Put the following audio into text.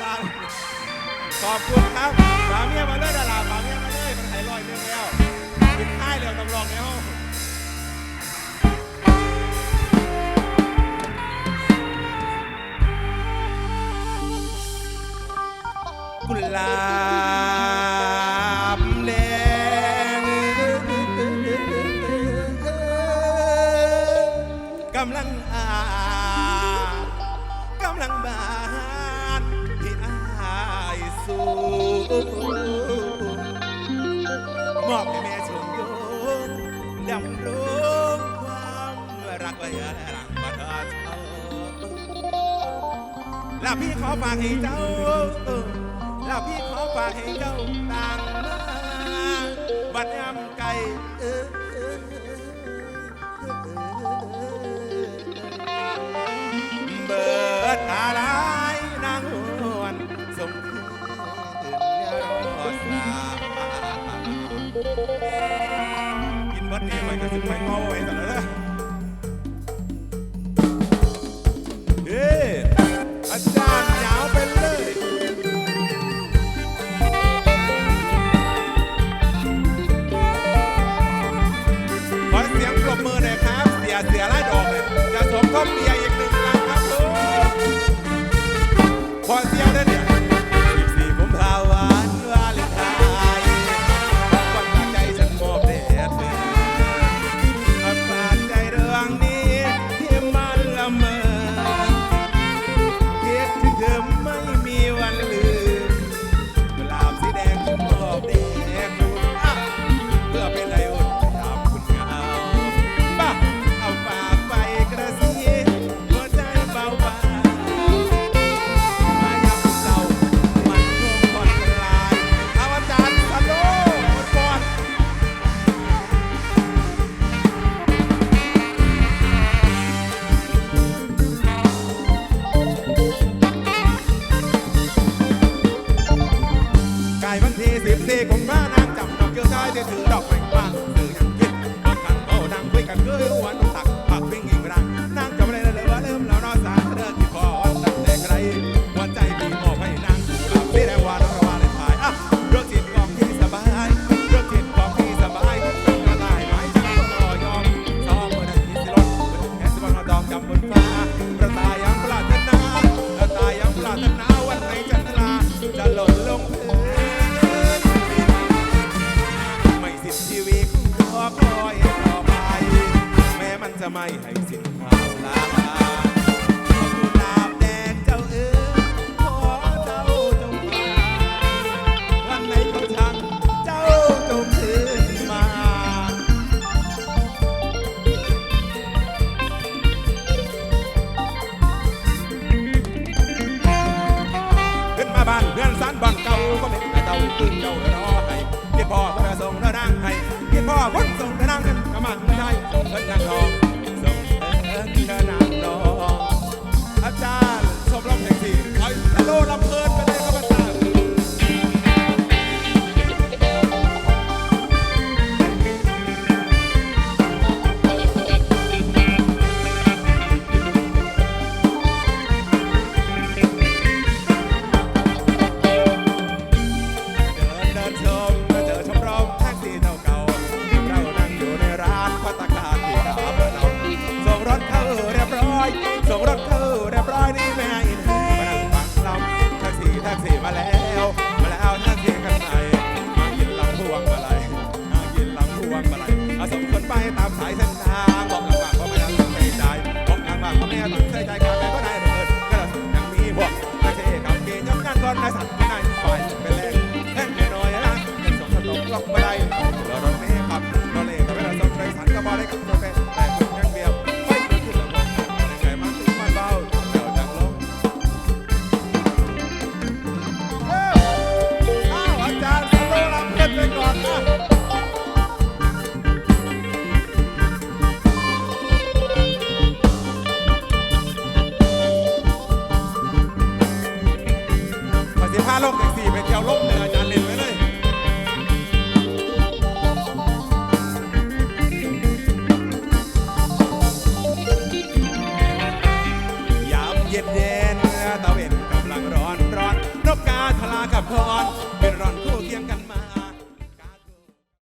จารย์ขอบคุณครับฝาเมียมาเลยดาราฝาเมียมาเลยมันหายลอยเรื่องแล้วปิดท้ายเล้วตำรองในห้ ดำรงความรักไว้หลังมาทอดเธอแล้วพี่ขอฝากให้เจ้าแล้วพี่ขอฝากให้เจ้าต่างมาบัดยำไก่เออ บัดนี้มันก็สิไปเมาไว้ตลอดเลยเอ้อาจารย์ยาวไปเลยขอเสียงปรบมือหน่อยครับ เสียเสียไล่ดอกเลยจะสมทบเบียร์อีกหนึ่งครั้งครับผมขอเสียงด้วย ที่สิบสี่กุมภานางจำดอกเกี่ยวได้ที่ถือดอกไม้ว่างสื่อยังคิดบางครั้งโอ้นางคุยกันเกยหัวนุ่ตักปากวิ่งยิงรังนางจำไม่ได้เลยว่าเริ่มแล้วนอสาเดินที่คอวันตั้งแต่ไกลหัวใจมีมอบให้นางดูหลับที่แรงวานระวาเลยพายอะเรื่องจิตกองที่สบายเรื่องจิตกองที่สบายเป็นกระต่ายน้อยจังก็รอยอมสองมือนั้นที่สิรถแค่สิบวันดอกจำบนฟ้ากระ ตรอคอยต่อไป แม้มันจะไม่ให้สิ้นความลากุหลาบแดงเจ้าเอ๋ยขอเจ้าจงมาวันไหนเขาชังเจ้าจงคืนมา ขึ้นมาบ้านเพื่อนสันบ้านเก่าก็เป็นแต่เจ้าขึ้นเจ้ารอให้คิดพ่อเพื่อส่งเดินทางให้ คิดพ่อคนส่งเดินางกันกำมันไม่ใช่ส่งเดินางทองส่งเดินางทองอาจารย์สมรบแห่งสี่ ตามสายเส้นทาง ลกแท็กซี่ไปเที่ยวลบเลยอาจารย์เล่นไว้เลยยามเย็นเย็นตะเวนกำลังร้อนร้อนนกกาทลากับพรเป็นรอน